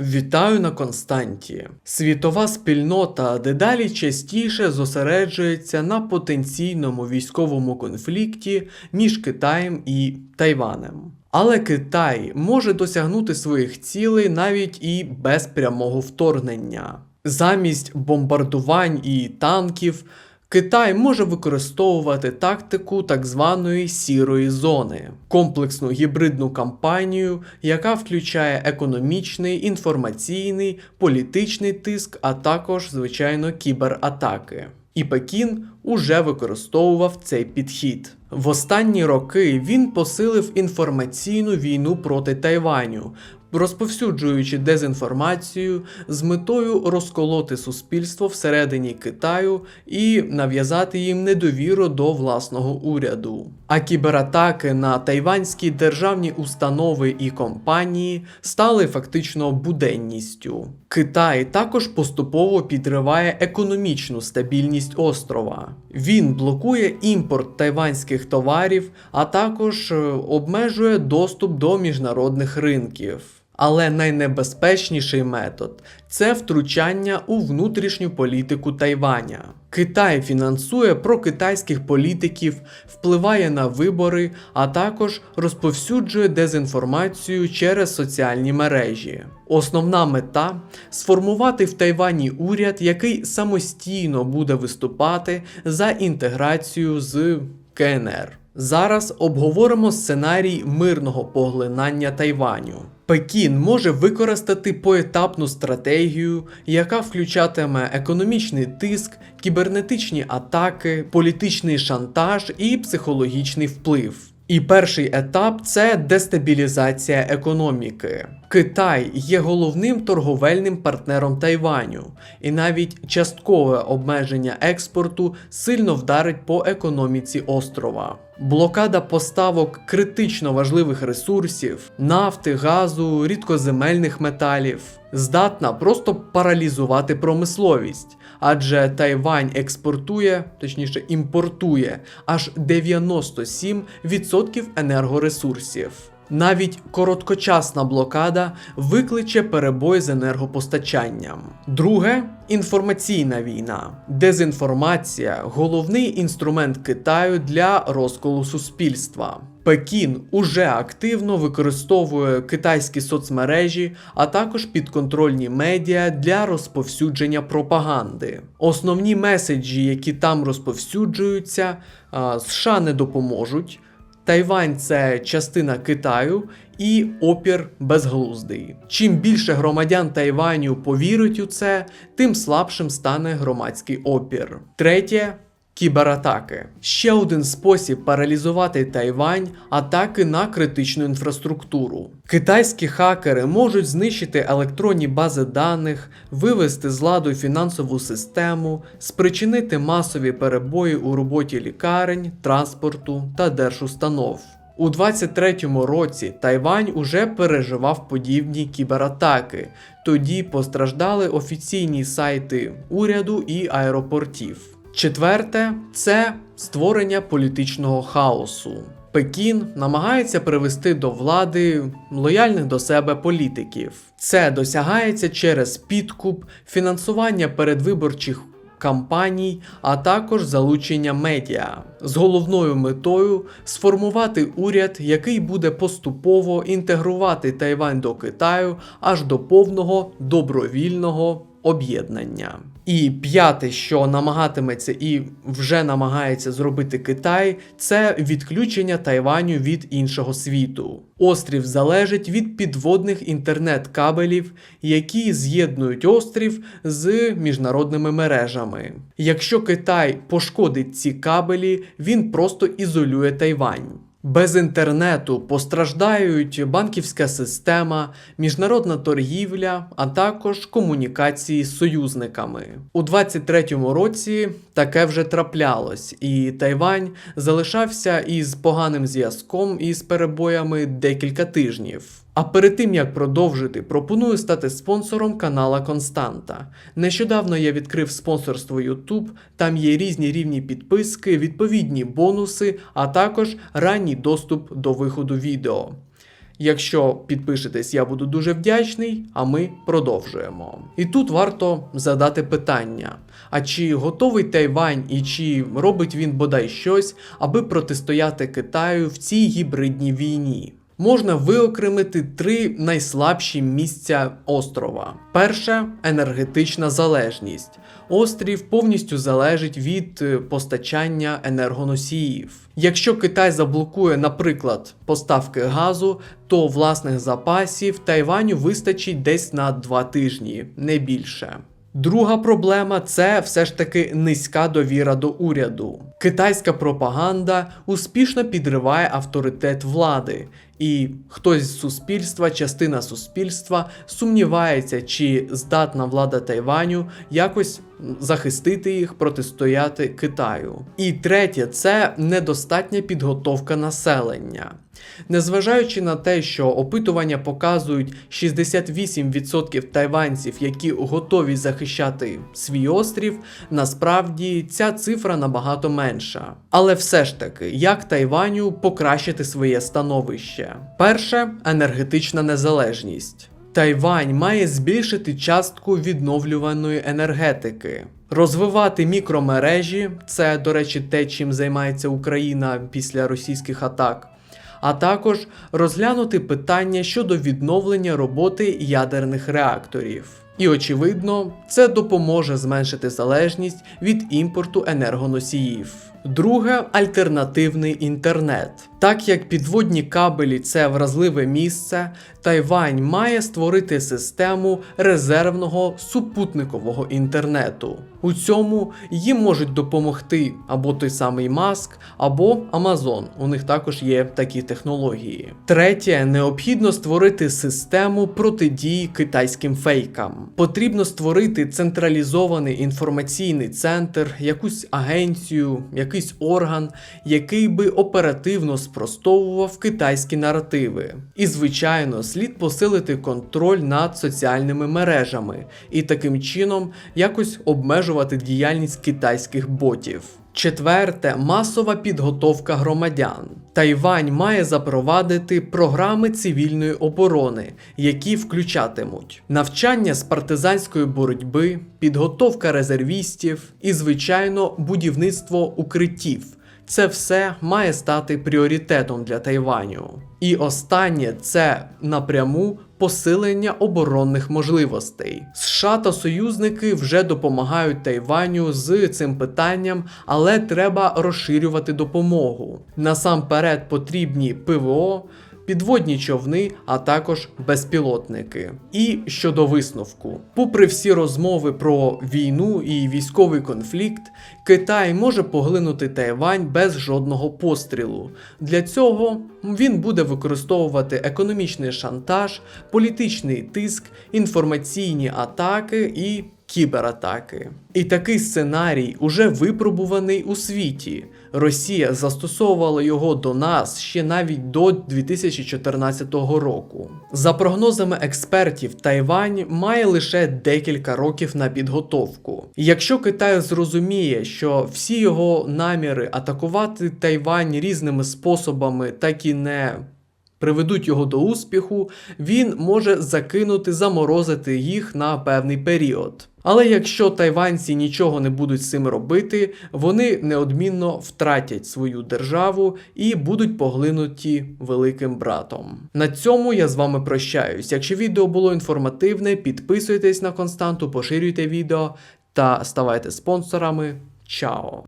Вітаю на Константі. Світова спільнота дедалі частіше зосереджується на потенційному військовому конфлікті між Китаєм і Тайванем. Але Китай може досягнути своїх цілей навіть і без прямого вторгнення. Замість бомбардувань і танків Китай може використовувати тактику так званої сірої зони, комплексну гібридну кампанію, яка включає економічний, інформаційний, політичний тиск, а також, звичайно, кібератаки. І Пекін уже використовував цей підхід. В останні роки він посилив інформаційну війну проти Тайваню, розповсюджуючи дезінформацію з метою розколоти суспільство всередині Китаю і нав'язати їм недовіру до власного уряду. А кібератаки на тайванські державні установи і компанії стали фактично буденністю. Китай також поступово підриває економічну стабільність острова. Він блокує імпорт тайванських товарів, а також е, обмежує доступ до міжнародних ринків. Але найнебезпечніший метод це втручання у внутрішню політику Тайваня. Китай фінансує прокитайських політиків, впливає на вибори, а також розповсюджує дезінформацію через соціальні мережі. Основна мета сформувати в Тайвані уряд, який самостійно буде виступати за інтеграцію з КНР. Зараз обговоримо сценарій мирного поглинання Тайваню. Пекін може використати поетапну стратегію, яка включатиме економічний тиск, кібернетичні атаки, політичний шантаж і психологічний вплив. І перший етап це дестабілізація економіки. Китай є головним торговельним партнером Тайваню, і навіть часткове обмеження експорту сильно вдарить по економіці острова. Блокада поставок критично важливих ресурсів, нафти, газу, рідкоземельних металів здатна просто паралізувати промисловість, адже Тайвань експортує, точніше імпортує аж 97% енергоресурсів. Навіть короткочасна блокада викличе перебой з енергопостачанням. Друге інформаційна війна. Дезінформація головний інструмент Китаю для розколу суспільства. Пекін уже активно використовує китайські соцмережі, а також підконтрольні медіа для розповсюдження пропаганди. Основні меседжі, які там розповсюджуються, США не допоможуть. Тайвань це частина Китаю і опір безглуздий. Чим більше громадян Тайваню повірить у це, тим слабшим стане громадський опір. Третє. Кібератаки ще один спосіб паралізувати Тайвань атаки на критичну інфраструктуру. Китайські хакери можуть знищити електронні бази даних, вивести з ладу фінансову систему, спричинити масові перебої у роботі лікарень, транспорту та держустанов. У 23-му році Тайвань уже переживав подібні кібератаки. Тоді постраждали офіційні сайти уряду і аеропортів. Четверте це створення політичного хаосу. Пекін намагається привести до влади лояльних до себе політиків. Це досягається через підкуп, фінансування передвиборчих кампаній, а також залучення медіа з головною метою сформувати уряд, який буде поступово інтегрувати Тайвань до Китаю аж до повного добровільного об'єднання. І п'яте, що намагатиметься і вже намагається зробити Китай, це відключення Тайваню від іншого світу. Острів залежить від підводних інтернет-кабелів, які з'єднують острів з міжнародними мережами. Якщо Китай пошкодить ці кабелі, він просто ізолює Тайвань. Без інтернету постраждають банківська система, міжнародна торгівля, а також комунікації з союзниками. У 23-му році таке вже траплялось, і Тайвань залишався із поганим зв'язком і з перебоями декілька тижнів. А перед тим як продовжити, пропоную стати спонсором канала Константа. Нещодавно я відкрив спонсорство YouTube, там є різні рівні підписки, відповідні бонуси, а також ранній доступ до виходу відео. Якщо підпишетесь, я буду дуже вдячний, а ми продовжуємо. І тут варто задати питання: а чи готовий Тайвань і чи робить він бодай щось, аби протистояти Китаю в цій гібридній війні? Можна виокремити три найслабші місця острова. Перше енергетична залежність. Острів повністю залежить від е, постачання енергоносіїв. Якщо Китай заблокує, наприклад, поставки газу, то власних запасів Тайваню вистачить десь на два тижні, не більше. Друга проблема це все ж таки низька довіра до уряду. Китайська пропаганда успішно підриває авторитет влади, і хтось з суспільства, частина суспільства сумнівається, чи здатна влада Тайваню якось захистити їх, протистояти Китаю. І третє це недостатня підготовка населення. Незважаючи на те, що опитування показують 68% тайванців, які готові захищати свій острів, насправді ця цифра набагато менша. Але все ж таки, як Тайваню покращити своє становище? Перше енергетична незалежність. Тайвань має збільшити частку відновлюваної енергетики. Розвивати мікромережі це, до речі, те, чим займається Україна після російських атак а також розглянути питання щодо відновлення роботи ядерних реакторів. І очевидно, це допоможе зменшити залежність від імпорту енергоносіїв. Друге альтернативний інтернет. Так як підводні кабелі це вразливе місце, Тайвань має створити систему резервного супутникового інтернету. У цьому їм можуть допомогти або той самий Маск, або Amazon. У них також є такі технології. Третє, необхідно створити систему протидії китайським фейкам. Потрібно створити централізований інформаційний центр, якусь агенцію, якийсь орган, який би оперативно спростовував китайські наративи. І, звичайно, слід посилити контроль над соціальними мережами і таким чином якось обмежувати діяльність китайських ботів. Четверте масова підготовка громадян. Тайвань має запровадити програми цивільної оборони, які включатимуть навчання з партизанської боротьби, підготовка резервістів і, звичайно, будівництво укриттів. Це все має стати пріоритетом для Тайваню. І останнє це напряму посилення оборонних можливостей. США та союзники вже допомагають Тайваню з цим питанням, але треба розширювати допомогу. Насамперед потрібні ПВО підводні човни, а також безпілотники. І щодо висновку, попри всі розмови про війну і військовий конфлікт, Китай може поглинути Тайвань без жодного пострілу. Для цього він буде використовувати економічний шантаж, політичний тиск, інформаційні атаки і кібератаки. І такий сценарій уже випробуваний у світі. Росія застосовувала його до нас ще навіть до 2014 року. За прогнозами експертів, Тайвань має лише декілька років на підготовку. Якщо Китай зрозуміє, що всі його наміри атакувати Тайвань різними способами так і не приведуть його до успіху, він може закинути, заморозити їх на певний період. Але якщо тайванці нічого не будуть з цим робити, вони неодмінно втратять свою державу і будуть поглинуті великим братом. На цьому я з вами прощаюсь. Якщо відео було інформативне, підписуйтесь на константу, поширюйте відео та ставайте спонсорами. Чао!